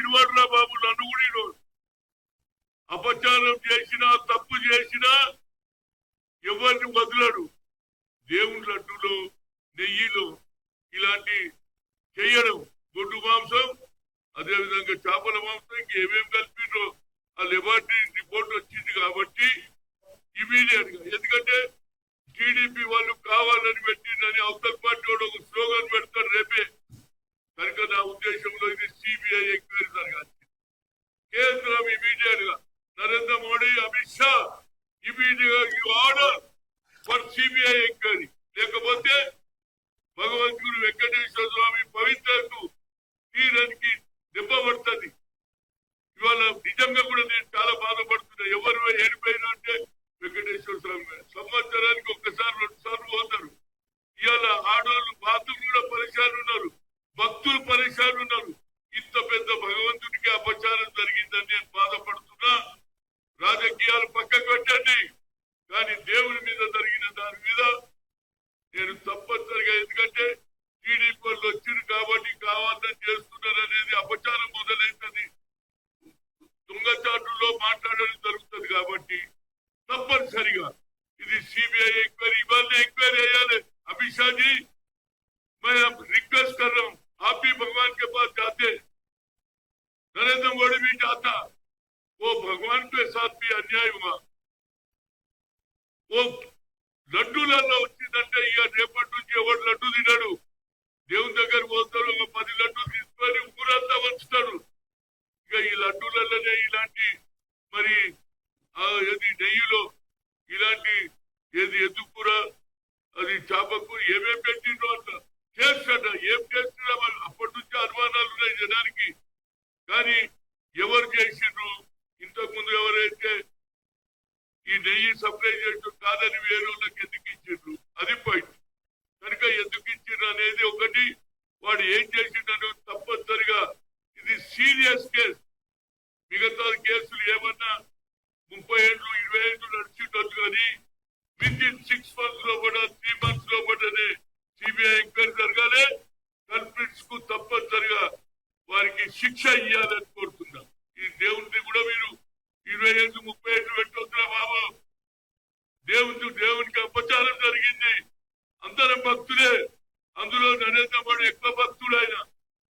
ఇడవడురా బాబు నన్ను కూడా ఇడవడు అపచారం చేసినా తప్పు చేసినా ఎవరిని వదలడు. దేవుని లడ్డులో నెయ్యిలో ఇలాంటి చేయడం గొడ్డు మాంసం అదే విధంగా చేపల మాంసం ఇంకేమేం కలిపిండ్రో ఆ లెబార్టరీ రిపోర్ట్ వచ్చింది కాబట్టి ఇమీడియట్గా ఎందుకంటే టీడీపీ వాళ్ళు కావాలని పెట్టిందని అవతల పార్టీ వాడు ఒక స్లోగన్ పెడతారు రేపే కనుక నా ఉద్దేశంలో ఇది సిబిఐ ఎంక్వైరీ జరగాలి కేంద్రం ఇమీడియట్గా నరేంద్ర మోడీ అమిత్ షా ఇమీడియట్గా ఆర్డర్ ఫర్ సిబిఐ ఎంక్వైరీ లేకపోతే భగవంతుడు వెంకటేశ్వర స్వామి పవిత్రకు తీరానికి దెబ్బ పడుతుంది ఇవాళ నిజంగా కూడా నేను చాలా బాధపడుతున్నా ఎవరు ఏడిపోయినా అంటే వెంకటేశ్వర స్వామి గారు. సంవత్సరానికి ఒక్కసారి రెండు సార్లు పోతారు. ఇవాళ ఆడవాళ్ళు బాత్రూమ్ కూడా పరిశాలు ఉన్నారు. భక్తులు పరిశాలు ఉన్నారు. ఇంత పెద్ద భగవంతుడికి అపచారం జరిగిందని నేను బాధపడుతున్నా. రాజకీయాలు పక్కకు పెట్టండి. కానీ దేవుని మీద జరిగిన దాని మీద నేను తప్పనిసరిగా ఎందుకంటే టీడీపీ వాళ్ళు వచ్చిరు కాబట్టి కావాలని చేస్తున్నారు అనేది అపచారం మొదలైతుంది దొంగచాటుల్లో మాట్లాడడం జరుగుతుంది కాబట్టి తప్పనిసరిగా ఇది సిబిఐ ఎంక్వైరీ ఇవాళ ఎంక్వైరీ అయ్యాలి अमित शाह जी मैं अब रिक्वेस्ट कर रहा हूँ आप भी भगवान के पास जाते नरेंद्र मोदी भी जाता वो भगवान के साथ भी अन्याय हुआ वो లడ్డూలలో వచ్చిందంటే ఇక రేపటి నుంచి ఎవరు లడ్డు తినడు దేవుని దగ్గర పోతారు చేస్తాడ ఏం చేస్తున్నా వాళ్ళు అప్పటి నుంచి అనుమానాలు ఉన్నాయి జనానికి. కానీ ఎవరు చేసిండ్రు? ఇంతకు ముందు ఎవరైతే ఈ నెయ్యి సప్లై చేయడం కాదని వేరే ఎందుకు ఇచ్చిండ్రు? అది పాయింట్ కనుక ఎందుకు ఇచ్చిండ్రు అనేది ఒకటి. వాడు ఏం చేసిండని తప్పనిసరిగా. ఇది సీరియస్ కేసు దేవుడు దేవునికి అపచారం జరిగింది. అందరం భక్తులే అందులో నరేంద్ర మోడీ ఎక్కువ భక్తుడు ఆయన.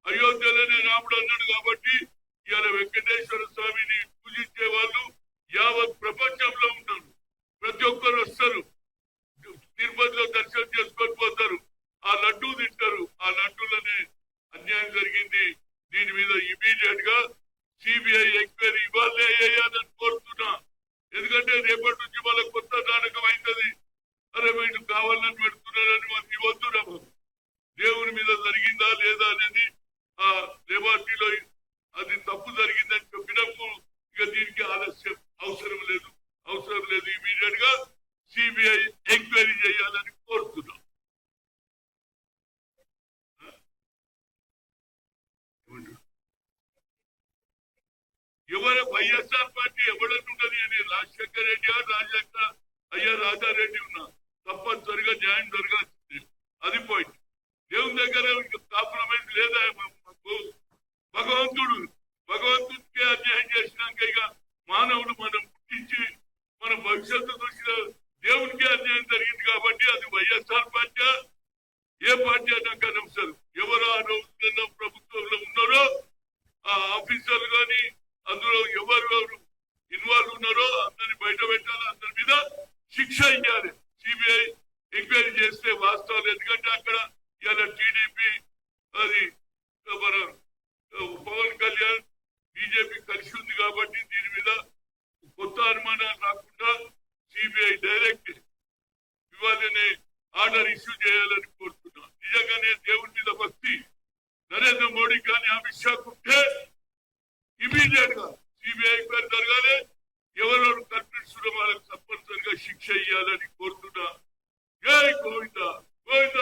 అయోధ్యలోనే రాముడు అన్నాడు కాబట్టి ఇవాళ వెంకటేశ్వర స్వామిని పూజించే వాళ్ళు యావత్ ప్రపంచంలో ఉన్నారు. ప్రతి ఒక్కరు వస్తారు. తిరుపతిలో దర్శనం చేసుకొని పోతారు. ఆ లడ్డూ తింటారు. ఆ లడ్డూలనే అన్యాయం జరిగింది. దీని మీద ఇమీడియట్గా సిబిఐ ఎంక్వైరీ ఇవ్వాలే వేయాలని ఎందుకంటే రేపటి నుంచి వాళ్ళకి కొత్త నాటకం అవుతుంది. అరే వీళ్ళు కావాలని పెడుతున్నారని మనకి ఇవ్వద్దురా దేవుని మీద జరిగిందా లేదా అనేది ఆ లేబార్టీలో అది తప్పు జరిగింది చెప్పినప్పుడు ఇక దీనికి ఆలస్యం అవసరం లేదు అవసరం లేదు ఇమీడియట్గా సిబిఐ ఎంక్వైరీ చేయాలని కోరుతున్నాం ఎవరు వైఎస్ఆర్ పార్టీ ఎవడంటుంటది అని? రాజశేఖర్ రెడ్డి గారు రాజశేఖర అయ్యా రాజారెడ్డి ఉన్నా. తప్పనిసరిగా జాయిన్ జరగాల్సింది. అది పాయింట్ దేవుని దగ్గర కాంప్రమైజ్ లేదా? మాకు భగవంతుడు భగవంతుడికి అన్యాయం చేసినాక ఇక మానవుడు మనం పుట్టించి మన భవిష్యత్తు దృష్టిలో దేవునికి అన్యాయం జరిగింది కాబట్టి అది వైఎస్ఆర్ పార్టీ ఏ పార్టీ అయినా కనవసరం ఎవరు ఆ రోజున ప్రభుత్వంలో ఉన్నారో ఆ ఆఫీసర్లు కానీ అందులో ఎవరు ఎవరు ఇన్వాల్వ్ ఉన్నారో అందరిని బయట పెట్టాలి. అందరి మీద శిక్ష ఇవ్వాలి సిబిఐ ఎంక్వైరీ చేస్తే వాస్తవాలు. ఎందుకంటే అక్కడ ఇవాళ టీడీపీ అది మన పవన్ కళ్యాణ్ బీజేపీ కలిసి ఉంది కాబట్టి దీని మీద కొత్త అనుమానాలు రాకుండా సిబిఐ డైరెక్ట్ ఇవ్వాలని ఆర్డర్ ఇష్యూ చేయాలని కోరుతున్నాను. నిజంగానే దేవుడి మీద భక్తి. నరేంద్ర మోడీ కానీ అమిత్ షాకు ఇమీడియట్గా సిబిఐ పేరు జరగాలి. ఎవరు కల్పిస్తున్న వాళ్ళకి తప్పనిసరిగా శిక్ష ఇవ్వాలని కోరుతున్నా. జై గోవింద. గోవింద.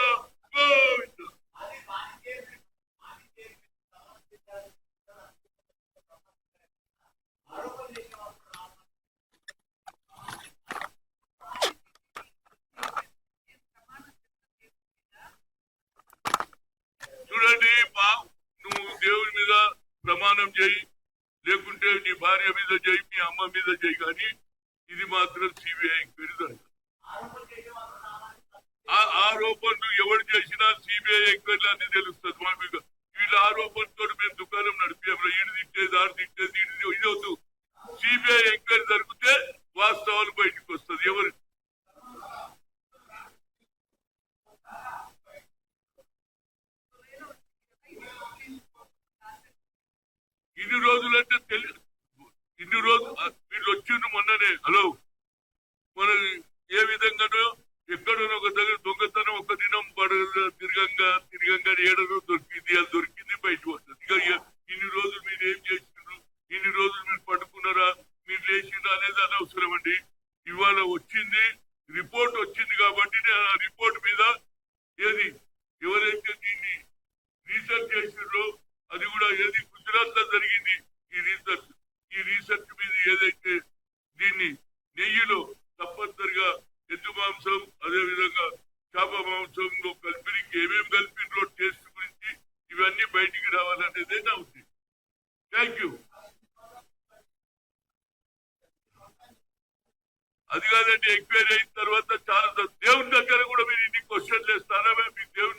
గోవింద. చూడండి బా నువ్వు దేవుడి మీద ప్రమాణం చేయి. లేకుంటే నీ భార్య మీద చేయి మీ అమ్మ మీద చేయి కానీ ఇది మాత్రం సిబిఐ ఎంక్వైరీ జరగదు ఆ ఆరోపణలు ఎవరు చేసినా సిబిఐ ఎంక్వైరీ అని తెలుస్తుంది మా మీకు వీళ్ళ ఆరోపణతో మేము దుకాణం నడిపాము. ఈడు తిట్టేది ఆరు తిట్టేది ఈడు ఇది వద్దు సిబిఐ ఎంక్వైరీ జరిగితే వాస్తవాలు బయటకు వస్తుంది ఎవరు ఇన్ని రోజులంటే తెలి ఇన్ని రోజులు వీళ్ళు వచ్చిండు హలో. మన ఏ విధంగానో ఎక్కడ ఒక దగ్గర దొంగతనం ఒక దినం పడ తిరగంగా తిరగంగా ఏడనో దొరికింది. అది దొరికింది బయట వస్తుంది ఇక ఇన్ని రోజులు మీరు ఏం చేసినారు ఇన్ని రోజులు మీరు పట్టుకున్నారా మీరు లేచిండ్రా అనేది అనవసరం అండి. ఇవాళ వచ్చింది రిపోర్ట్ వచ్చింది కాబట్టి నేను ఆ రిపోర్ట్ మీద ఏది ఎవరైతే దీన్ని రీసెర్చ్ చేసిండ్రో అది కూడా ఏది గుజరాత్లో జరిగింది ఇవన్నీ బయటికి రావాలనేదే నా ఉద్దేశం. థ్యాంక్ యూ అది కాదండి ఎంక్వైరీ అయిన తర్వాత చాలా దేవుని దగ్గర కూడా మీరు ఇన్ని క్వశ్చన్లు వేస్తారా మీకు దేవుని